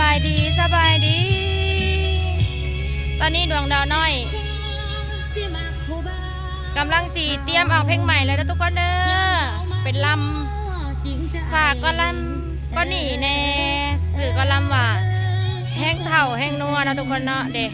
บายดีสบายดี ตอนนี้ดวงดาวน้อยกำลังสีเตรียมออกเพลงใหม่แล้วนะทุกคนเด้อเป็นลำฝากก็ลำก็หนีแน่สื่อก็ลำว่าแห้งเถ่าแห้งนัวนะทุกคนเนาะเด้เ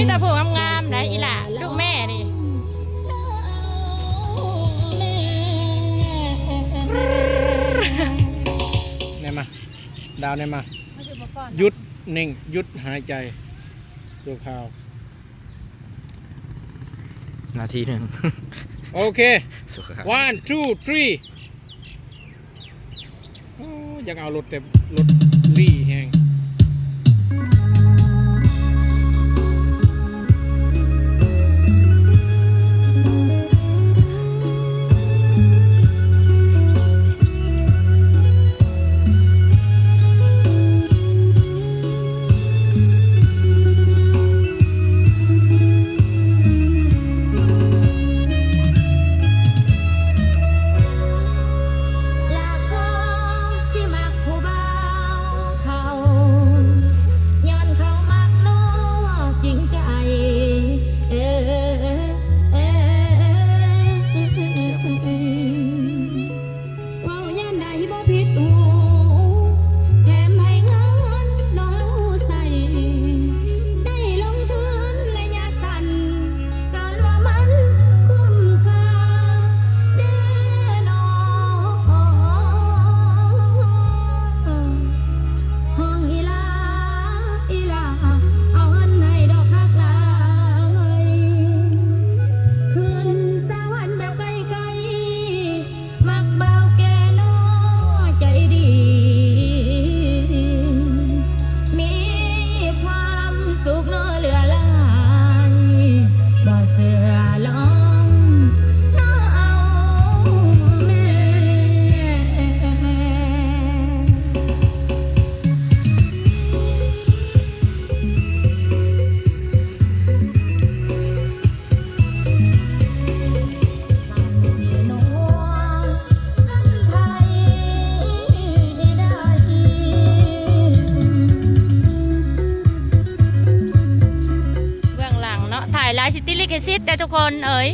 มีแต่ผู้งามๆนะอีหล่าลูกแม่นี่เนี่ยมา ดาวเนี่ยมา หยุดนิ่งหยุดหายใจสู่ข่าว นาทีหนึ่ง โอเค สุขครับ one two three โอ้อยากเอารถแต่รถลี่แหง หลายลายซิตี้ลิกซิตได้ทุกคนเอ๋ย